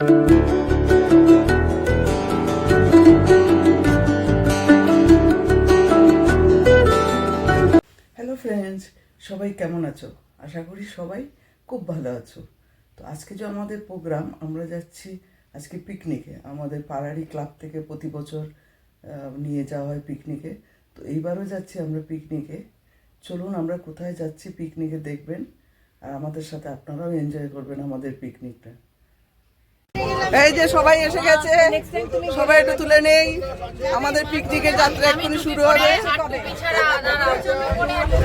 Hello friends সবাই কেমন আছো? আশা করি সবাই খুব ভালো আছো। তো আজকে যে আমাদের প্রোগ্রাম আমরা যাচ্ছি আজকে পিকনিকে আমাদের পাড়ারি ক্লাব থেকে প্রতি বছর নিয়ে যাওয়া হয় পিকনিকে তো এইবারও যাচ্ছি আমরা পিকনিকে চলুন, আমরা কোথায় যাচ্ছি পিকনিকে দেখবেন। আর আমাদের সাথে আপনারাও এনজয় করবেন আমাদের পিকনিকটা এই যে সবাই এসে গেছে। সবাই একটু তুলে নেই। আমাদের পিকনিকের যাত্রা এক্ষুনি শুরু হবে।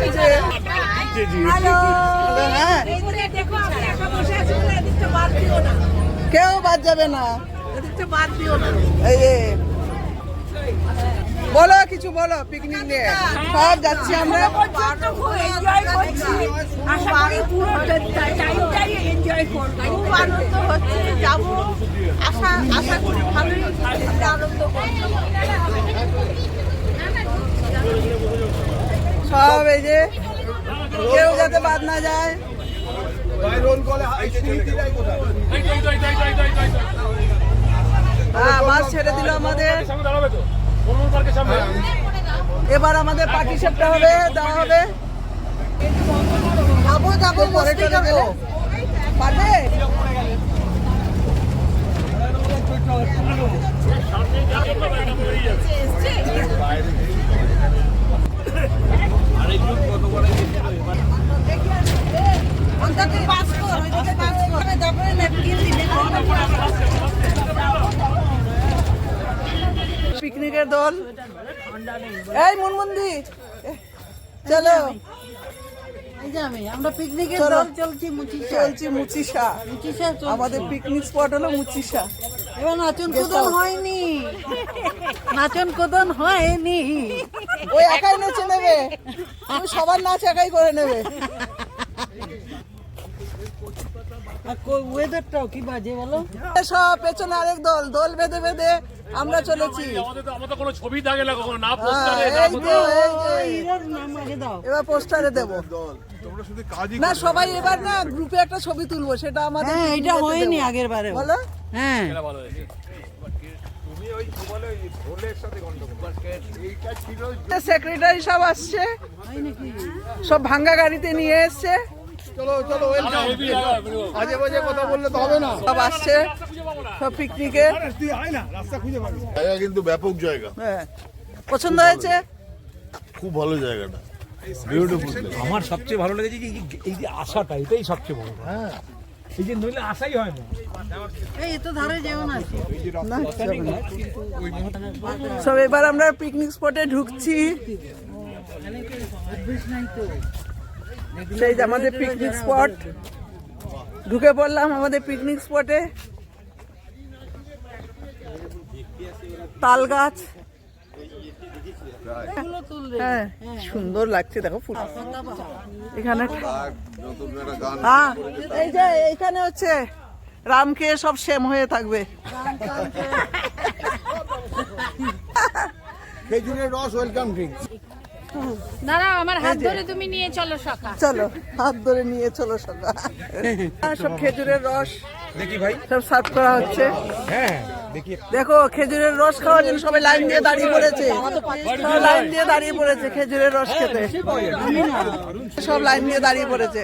এই যে হ্যালো, কেউ বাদ যাবে না। এই বলো, কিছু বলো পিকনিক নিয়ে। সব যাচ্ছি আমরা। সব এই যে, কেউ যাতে বাদ না যায়। হ্যাঁ বাস ছেড়ে দিল আমাদের। এবার আমাদের পার্টি সেপটা হবে দেওয়া হবে। যাব যাব পারবে পিকনিকের দল এই মুনমুন্দি চলো। আমরা চলছি মুচিশা চলছি মুচিশা মুচিশা। আমাদের পিকনিক স্পট হলো এবার নাচন Guest কোদন হয়নি। নাচন কোদন হয়নি। ওই একাই নেচে নেবে। সবার নাচ একাই করে নেবে। ওয়েদারটাও কি বাজে বলো? সব পেছনে আরেক দল দল বেঁধে বেঁধে আমরা চলেছি। আমাদের কোনো ছবি থাকে না কখনো পোস্টারে এবার পোস্টারে দেব। সবাই এবার না গ্রুপে একটা ছবি তুলবো সেটা আমাদের হ্যাঁ এটা হয়নি আগের বারে বলো? হ্যাঁ। এটা ভালো হয়েছে। সেক্রেটারি সব আসছে। সব ভাঙ্গা গাড়িতে নিয়ে এসছে। হেভি জায়গা, বেরো। সব আসছে সব পিকনিকে জায়গা কিন্তু ব্যাপক জায়গা। হ্যাঁ। পছন্দ হয়েছে? খুব ভালো জায়গাটা। আমার সবচেয়ে ভালো লেগেছে যে এই যে- আশাটা এটাই সবচেয়ে বড় হ্যাঁ। এই যে নইলে আশাই হয় না। এই তো ধারে যেও না। না, যাবে না। সব এবার আমরা পিকনিক স্পটে ঢুকছি। সেই যে আমাদের পিকনিক স্পট ঢুকে পড়লাম আমাদের পিকনিক স্পটে তাল গাছ। হ্যাঁ সুন্দর লাগছে, দেখো ফুল। এখানে হ্যাঁ এই যে এইখানে হচ্ছে রামকে সব সেম হয়ে থাকবে। খেজুরের রস ওয়েলকাম ড্রিঙ্কস দাঁড়াও আমার হাত ধরে তুমি নিয়ে চলো সকা চলো হাত ধরে নিয়ে চলো সকাল সব খেজুরের রস দেখি ভাই। সব সার্ভ করা হচ্ছে। হ্যাঁ দেখো। খেজুরের রস খাওয়ার জন্য সবাই লাইন দিয়ে দাঁড়িয়ে পড়েছে। সব লাইন দিয়ে দাঁড়িয়ে পড়েছে খেজুরের রস খেতে। সব লাইন দিয়ে দাঁড়িয়ে পড়েছে।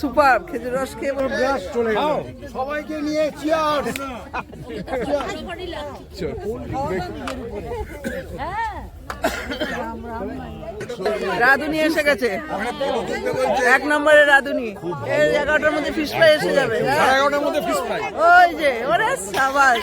সুপার খেজুর রস খেয়ে ব্রাশ চলে গেল। সবাইকে নিয়ে চিয়ার্স রাধুনি এসে গেছে। এক নম্বরে রাধুনি। এই এগারোটার মধ্যে ফিস ফ্রাই এসে যাবে। এগারোটার মধ্যে ফিস ফ্রাই ওই যে ওরে সাবাস।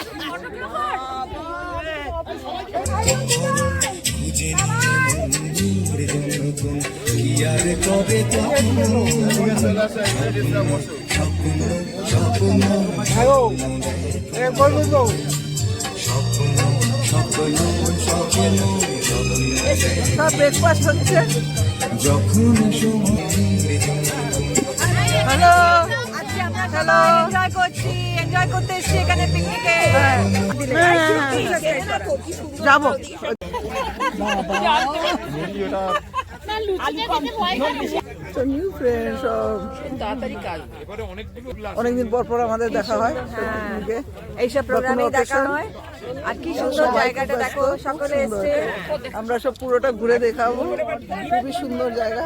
সব ব্রেকফাস্ট হচ্ছে হ্যালো হ্যালো এনজয় করছি এনজয় করতে এসেছি এখানে পিকনিকে যাব। করে তো নিউ ফ্রেন্ড সব অনেকদিন পর পর আমাদের দেখা হয় এইসব প্রোগ্রামে দেখা হয়। আর কি সুন্দর জায়গাটা দেখো সকলে। এসছে। আমরা সব পুরোটা ঘুরে দেখাবো। খুবই সুন্দর জায়গা।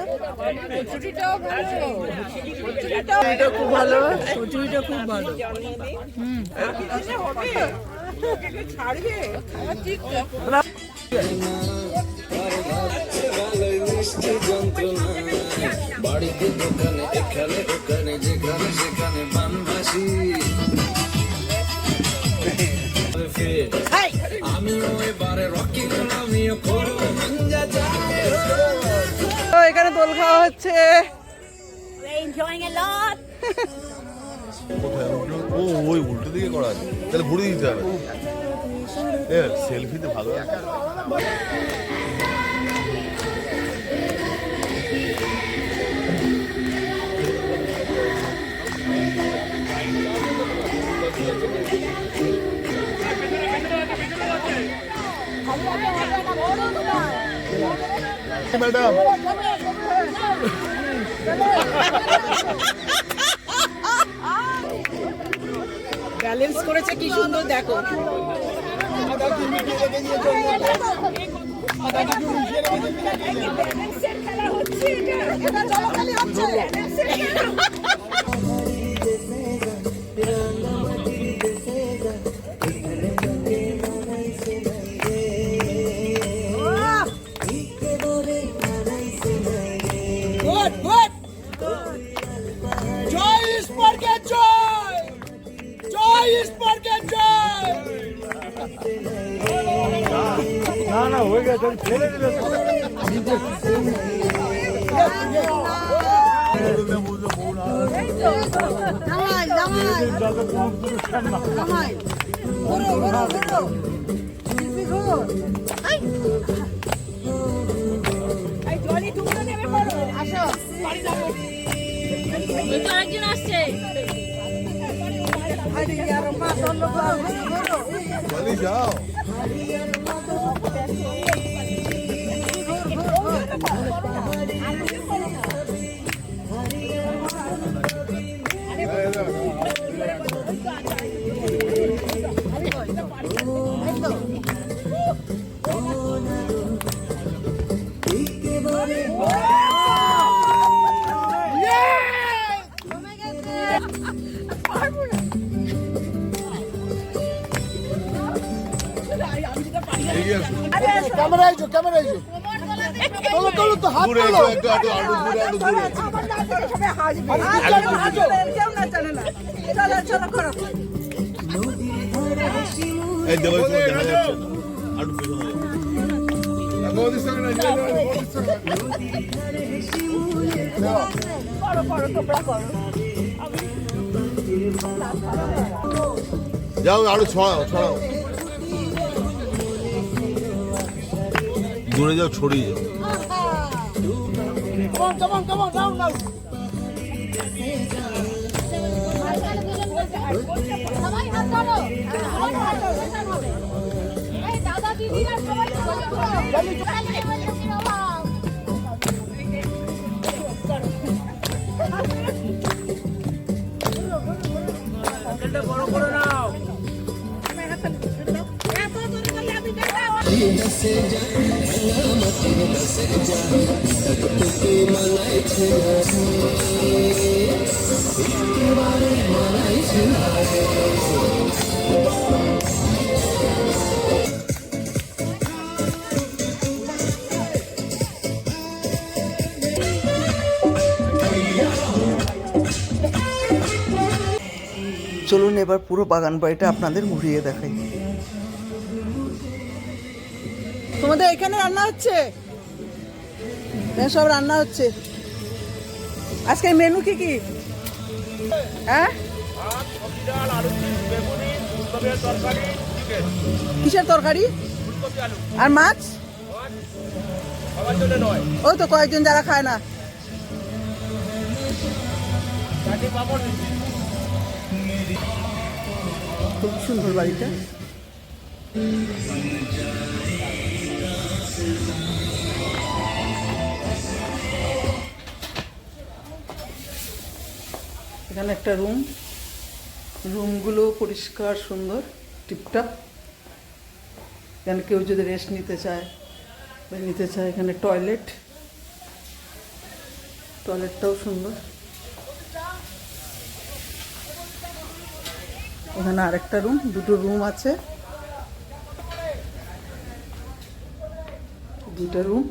এটা খুব ভালো কচুরিটা খুব ভালো। বাড়িতে দোকানে এখানে ওখানে যেখানে সেখানে বানবাসি। আমিও এবারে রকি আমিও করব এখানে দোল খাওয়া হচ্ছে। ও ওই উল্টো দিকে করা আছে। তাহলে ঘুরে দিতে হবে। সেলফিতে ভালো ম্যাডাম ব্যালেন্স করেছে কি সুন্দর দেখো। না আরেকজন আসছে। যাও। ক্যামেরা আইছো ক্যামেরা আইছো তোলো তোলো তো হাত তোলো। একটু একটু আলু ঘুরে আলু ঘুরে এই দেবো দেখা যাচ্ছে না আলু পেছনে যাও আরও ছড়াও ছড়াও। দূরে যাও ছড়িয়ে যাও। সবাই হাত ধরো চলুন এবার পুরো বাগান বাড়িটা আপনাদের ঘুরিয়ে দেখাই। তোমাদের এখানে রান্না হচ্ছে? সব রান্না হচ্ছে। আজকে মেনু কি কি? হ্যাঁ? কিসের তরকারি? আর মাছ? ওই তো কয়েকজন যারা খায় না। খুব সুন্দর বাড়িটা। এখানে একটা রুম রুমগুলো পরিষ্কার, সুন্দর টিপটাপ এখানে কেউ যদি রেস্ট নিতে চায় নিতে চায়, এখানে টয়লেট টয়লেটটাও সুন্দর। এখানে আরেকটা রুম দুটো রুম আছে। দুটো রুম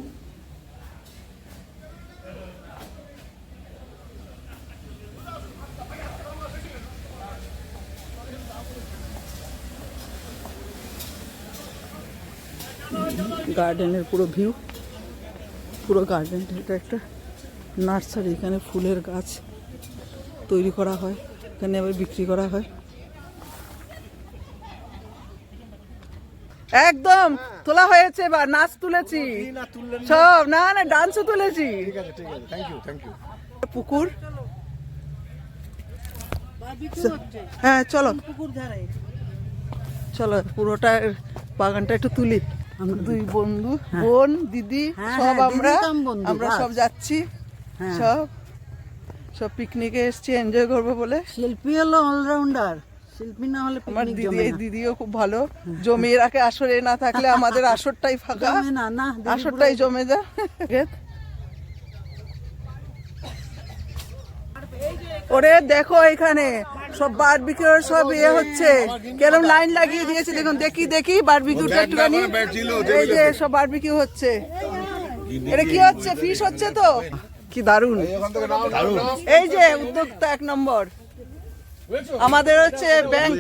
গার্ডেনের পুরো ভিউ পুরো গার্ডেন এটা একটা নার্সারি এখানে ফুলের গাছ তৈরি করা হয়, এখানে আবার বিক্রি করা হয়। একদম তোলা হয়েছে এবার নাচ তুলেছি। সব না না ডান্সও তুলেছি। পুকুর? হ্যাঁ চলো। চলো পুরোটা বাগানটা একটু তুলি। দুই বন্ধু বোন দিদি হ্যাঁ, সব হ্যাঁ, আমরা। আমরা সব যাচ্ছি। হ্যাঁ। সব সব পিকনিকে এসছি এনজয় করব বলে। শিল্পী হলো অলরাউন্ডার শিল্পী না হলে আমার দিদি এই দিদিও খুব ভালো। জমিয়ে রাখে আসরে না থাকলে আমাদের আসরটাই ফাঁকা। না না আসরটাই জমে যা ওরে দেখো এখানে সব বারবিকিউর সব ইয়ে হচ্ছে। কেরম লাইন লাগিয়ে দিয়েছে দেখুন দেখি দেখি বারবিকিউটা একটুখানি। এই যে সব বারবিকিউ হচ্ছে। এটা কি হচ্ছে? ফিশ হচ্ছে তো? কি দারুণ এই যে উদ্যোক্তা এক নম্বর। আমাদের হচ্ছে ব্যাংক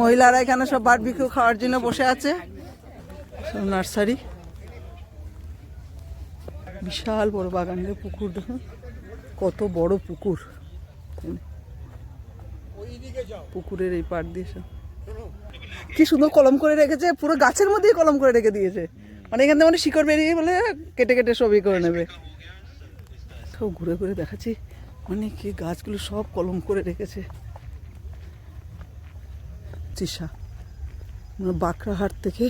মহিলারা এখানে সব বারবিকিউ খাওয়ার জন্য বসে আছে। নার্সারি বিশাল বড় বাগানের পুকুর। দেখুন কত বড় পুকুর। পুকুরের এই পাড় দিয়ে সব। কি সুন্দর কলম করে রেখেছে, পুরো গাছের মধ্যেই কলম করে রেখে দিয়েছে। মানে এখান থেকে মানে শিকড় বেরিয়ে বলে কেটে কেটে সবই করে নেবে। সব ঘুরে ঘুরে দেখাচ্ছি। মানে কি গাছগুলো সব কলম করে রেখেছে। চিসা বাঁকড়াহাট থেকে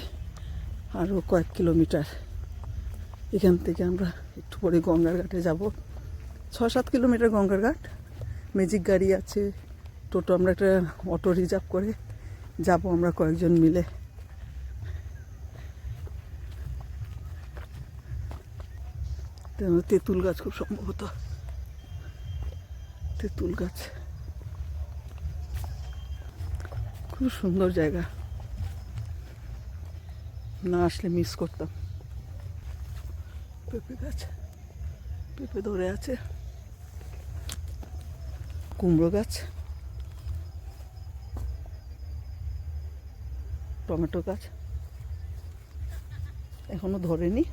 আরও কয়েক কিলোমিটার। এখান থেকে আমরা একটু পরে গঙ্গার ঘাটে যাব। ছ সাত কিলোমিটার গঙ্গার ঘাট। ম্যাজিক গাড়ি আছে। টোটো আমরা একটা অটো রিজার্ভ করে। যাব আমরা কয়েকজন মিলে। তেঁতুল গাছ খুব সম্ভবত। তেঁতুল গাছ। খুব সুন্দর জায়গা। না আসলে মিস করতাম। পেঁপে গাছ। পেঁপে ধরে আছে। কুমড়ো গাছ। টমেটো গাছ। এখনও ধরেনি।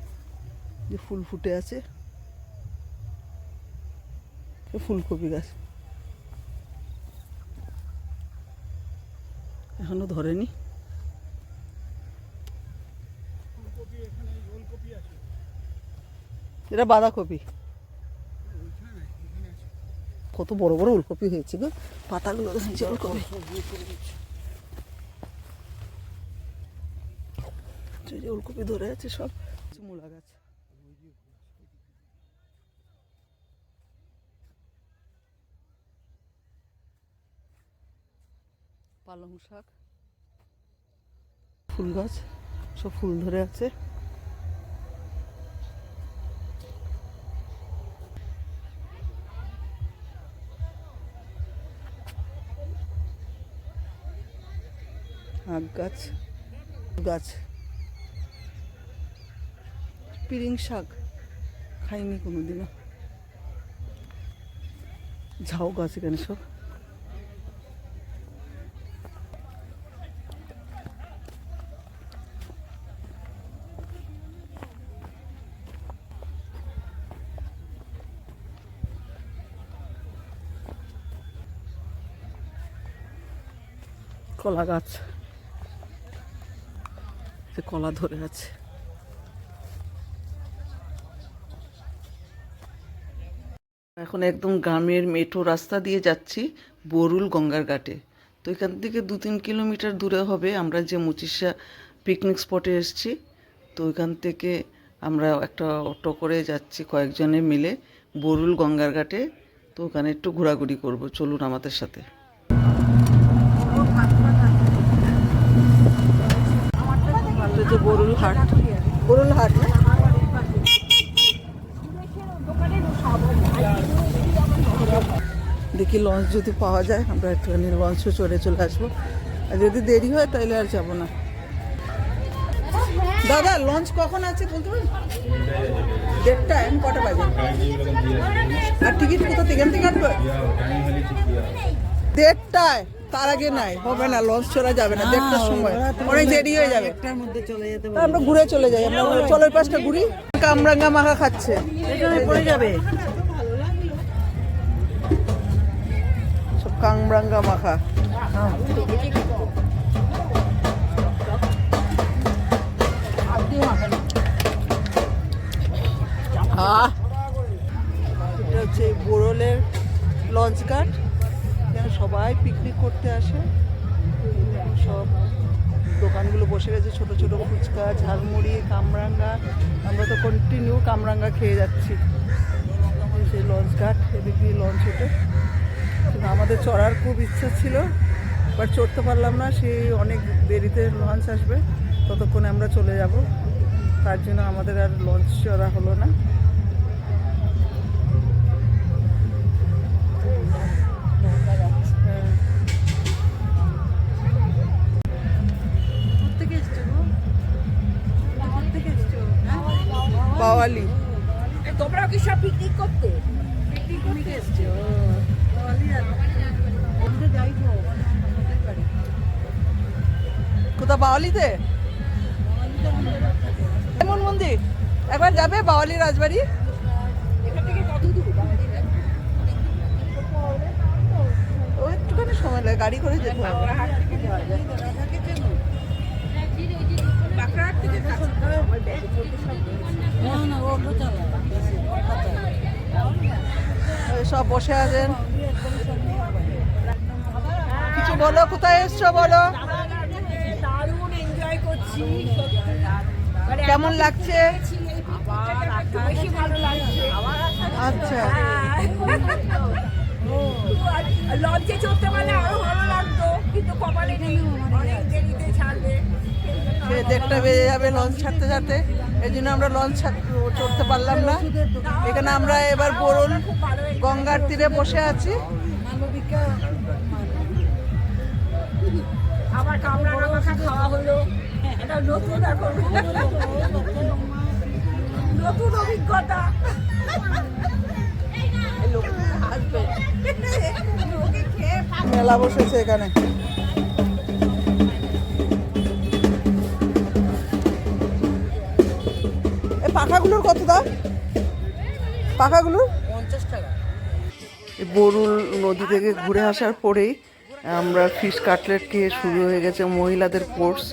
যে ফুল ফুটে আছে। ফুলকপি গাছ। এখনও ধরেনি। এটা বাঁধাকপি। কত বড় বড় ওলকপি হয়েছে গো। পাতাগুলো যে ওলকপি ধরে আছে সব। মূলা গাছ। পালং শাক। ফুল গাছ, সব ফুল ধরে আছে। আখ গাছ গাছ। পিরিং শাক, খাইনি কোনোদিনও। ঝাউ গাছ এখানে সব। কলা গাছ। কলা ধরে আছে। এখন একদম গ্রামের মেঠো রাস্তা দিয়ে যাচ্ছি বরুল গঙ্গার ঘাটে। তো এখান থেকে দু তিন কিলোমিটার দূরে হবে আমরা যে মুচিসা পিকনিক স্পটে এসেছি। তো ওইখান থেকে আমরা একটা অটো করে যাচ্ছি কয়েকজনে মিলে বরুল গঙ্গার ঘাটে। তো ওখানে একটু ঘোরাঘুরি করব। চলুন আমাদের সাথে। যে বরুল হাট। বরুল হাট না? দেখি লঞ্চ যদি পাওয়া যায়, আমরা একটুখানি লঞ্চে চড়ে চলে আসব। আর যদি দেরি হয় তাহলে আর যাব না। দাদা, লঞ্চ কখন আছে বলতে পারেন? দেড়টা এখন কটা বাজে? আর টিকিট কোথা থেকে? কাটবে দেড়টায়। তার আগে নাই হবে না লঞ্চ চড়া যাবে না দেড়টার সময়। অনেক দেরি হয়ে যাবে। তা আমরা ঘুরে চলে যাই আমরা চলের পাশটা ঘুরি কামরাঙ্গা মাখা খাচ্ছে। পড়ে যাবে। সব কামরাঙ্গা মাখা। এটা হচ্ছে বোরলের লঞ্চ এখানে সবাই পিকনিক করতে আসে। সব দোকানগুলো বসে গেছে, ছোট ছোট ফুচকা, ঝালমুড়ি, কামরাঙ্গা। আমরা তো কন্টিনিউ কামরাঙ্গা খেয়ে যাচ্ছি। সেই লঞ্চ ঘাট, এদিক দিয়ে লঞ্চ ওঠে। কিন্তু আমাদের চড়ার খুব ইচ্ছা ছিল বাট চড়তে পারলাম না। সেই অনেক দেরিতে লঞ্চ আসবে, ততক্ষণে আমরা চলে যাব। তার জন্য আমাদের আর লঞ্চ চড়া হলো না। বাওয়ালি। তোমরাও কি সব পিকনিক করতে? কোথা বাওয়ালিতে? এমন মন্দির। একবার যাবে বাওয়ালি রাজবাড়ি? ও একটুখানি সময় লাগে গাড়ি করে যেতে হবে। সব বসে আছেন। কিছু বলো কোথায় এসছো বলো? মানে কেমন লাগছে? আচ্ছা। লঞ্চে চড়তে পারলে আরও ভালো লাগতো কিন্তু কপালে নেই। অনেক দেরিতে ছাড়বে। দেড়টা বেজে যাবে লঞ্চ ছাড়তে ছাড়তে। এই জন্য আমরা লঞ্চ চড়তে পারলাম না। এখানে আমরা এবার বরুল গঙ্গার তীরে বসে আছি। আবার কামড়া মাখা খাওয়া হলো। এটা নতুন নতুন অভিজ্ঞতা। মেলা বসেছে এখানে। পাখাগুলোর কত দাম? পাখাগুলোর? এই বরুল নদী থেকে ঘুরে আসার পরেই আমরা ফিশ কাটলেট খেয়ে শুরু হয়ে গেছে মহিলাদের কোর্স।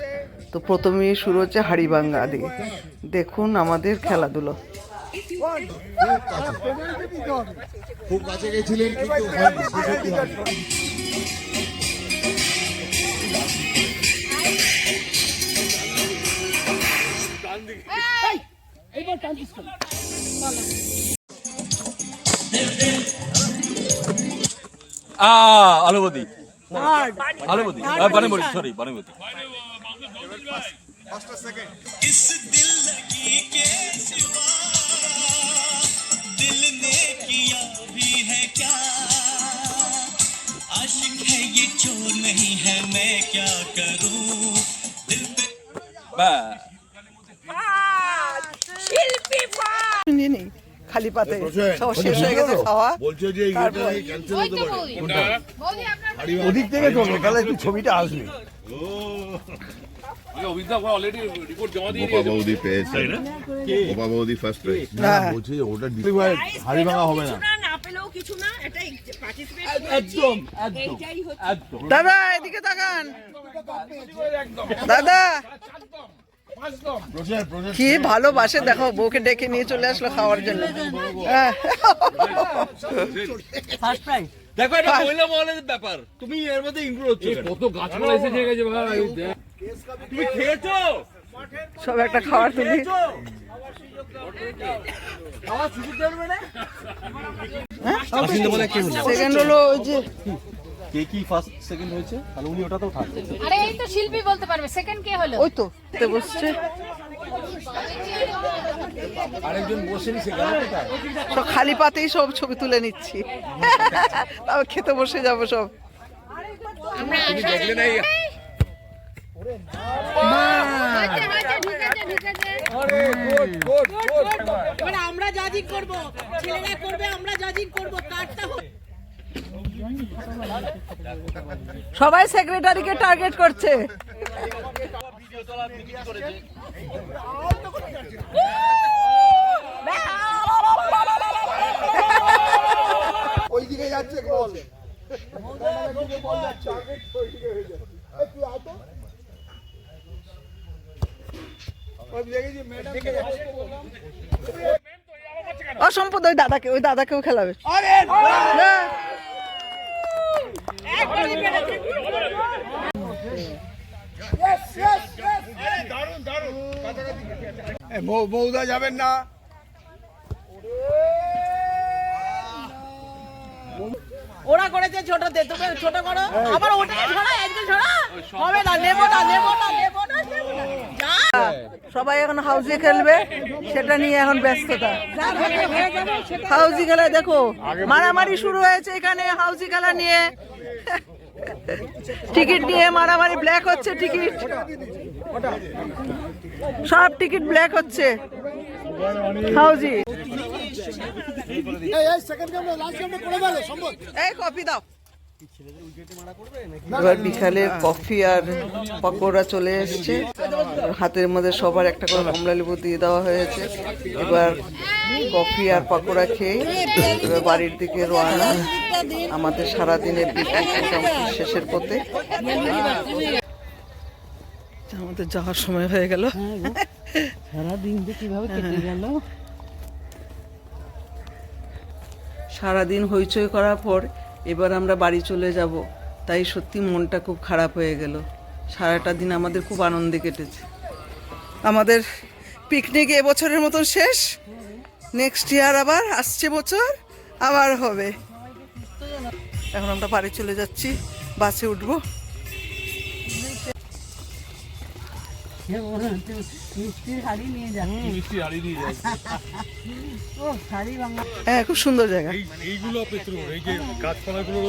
তো প্রথমেই শুরু হচ্ছে হাড়িভাঙ্গা দিয়ে। দেখুন আমাদের খেলাধুলো। খুব কাছে গেছিলেন কিন্তু হয়নি, সুযোগই হয়নি। আলুবদি আলুবদি বানেমরি সরি বানেমরি इस दिल लगी के सिवा दिल ने किया भी है क्या आशिक है ये चोर नहीं है मैं क्या करूं दिल पे খালি পাতে সব শেষ হয়ে গেছে খাওয়া। ওদিক থেকে চলবে তাহলে একটু ছবিটা আসবে। অভিজ্ঞতা অলরেডি রিপোর্ট জমা দিয়ে গোপা বৌদি পেয়েছে। গোপা বৌদি ফার্স্ট প্রাইজ। ওটা ডেলিভারি হাড়ি ভাঙা হবে না কিছু না। না পেলেও কিছু না এটাই পার্টিসিপেট একদম একদম। এইটাই হচ্ছে একদম। দাদা এদিকে তাকান। দাদা। কি ভালোবাসে দেখো বউকে ডেকে নিয়ে চলে আসলো খাওয়ার জন্য। হ্যাঁ। দেখো এটা মহিলা মহলের ব্যাপার। তুমি এর মধ্যে ইনক্লুড হচ্ছে কত গাছপালা এসে গেছে ভাই তুমি খেয়েছো? সব একটা খাবার তুলি সেকেন্ড হলো ওই যে কে কি ফার্স্ট সেকেন্ড হয়েছে? তাহলে উনি ওটাতেও থাকবেন আরে এই তো শিল্পী বলতে পারবে সেকেন্ড কে হলো? ওই তো তে বসছে। আরেকজন বসেনি সেখানে কোথায়? খালি পাতেই সব ছবি তুলে নিচ্ছি। তারপর খেতে বসে যাব সব। তুমি দেখলে নাই এবার আমরা জাজিং করব ছেলেরা করবে আমরা জাজিং করব কারটা সবাই সেক্রেটারিকে টার্গেট করছে। অসম্পদ ওই দাদাকে ওই দাদাকেও খেলাবে। বৌদা যাবেন না। ওরা করেছে ছোট দে তোকে ছোট করো। আবার ওটাকে ছড়া একদিন ছড়া। হবে না, নেব না নেব না। সবাই এখন হাউজি খেলবে সেটা নিয়ে এখন ব্যস্ততা। হাউজি খেলা দেখো মারামারি শুরু হয়েছে এখানে হাউজি খেলা নিয়ে। টিকিট নিয়ে মারামারি ব্ল্যাক হচ্ছে টিকিট। সব টিকিট ব্ল্যাক হচ্ছে। হাউজি। এই কফি দাও। এবার বিকালে কফি আর পকোড়া চলে এসছে। হাতের মধ্যে সবার একটা করে কমলা লেবু দিয়ে দেওয়া হয়েছে। এবার কফি আর পকোড়া খেয়ে এবার বাড়ির দিকে রওনা। আমাদের সারাদিনের শেষের পথে? আমাদের যাওয়ার সময় হয়ে গেল। সারাদিন কীভাবে কেটে গেল। সারাদিন হইচই করার পর এবার আমরা বাড়ি চলে যাব। তাই সত্যি মনটা খুব খারাপ হয়ে গেল। সারাটা দিন আমাদের খুব আনন্দে কেটেছে। আমাদের পিকনিক এবছরের মতন শেষ। নেক্সট ইয়ার আবার আসছে বছর, আবার হবে। এখন আমরা বাড়ি চলে যাচ্ছি, বাসে উঠবো। হ্যাঁ খুব সুন্দর জায়গা।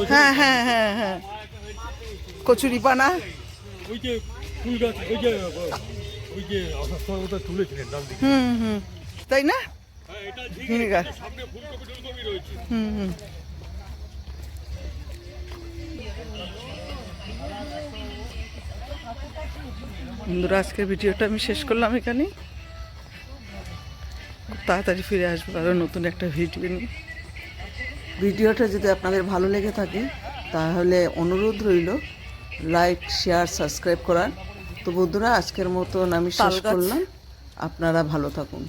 হ্যাঁ হ্যাঁ হ্যাঁ হ্যাঁ। কচুরি পানা। ওই যে ফুল গাছ ওই যে ওই যে আসার তুলেছিলেন ডান দিকে হুম হুম। তাই না? ঝিঙে গাছ সামনে ফুলকপি টুলকপি রয়েছে। হুম হুম। বন্ধুরা আজকের ভিডিওটা আমি শেষ করলাম এখানে তাড়াতাড়ি ফিরে আসব আরও নতুন একটা ভিডিও নিয়ে। ভিডিওটা যদি আপনাদের ভালো লেগে থাকে তাহলে অনুরোধ রইল লাইক শেয়ার সাবস্ক্রাইব করার। তো বন্ধুরা আজকের মতন আমি শেষ করলাম। আপনারা ভালো থাকুন।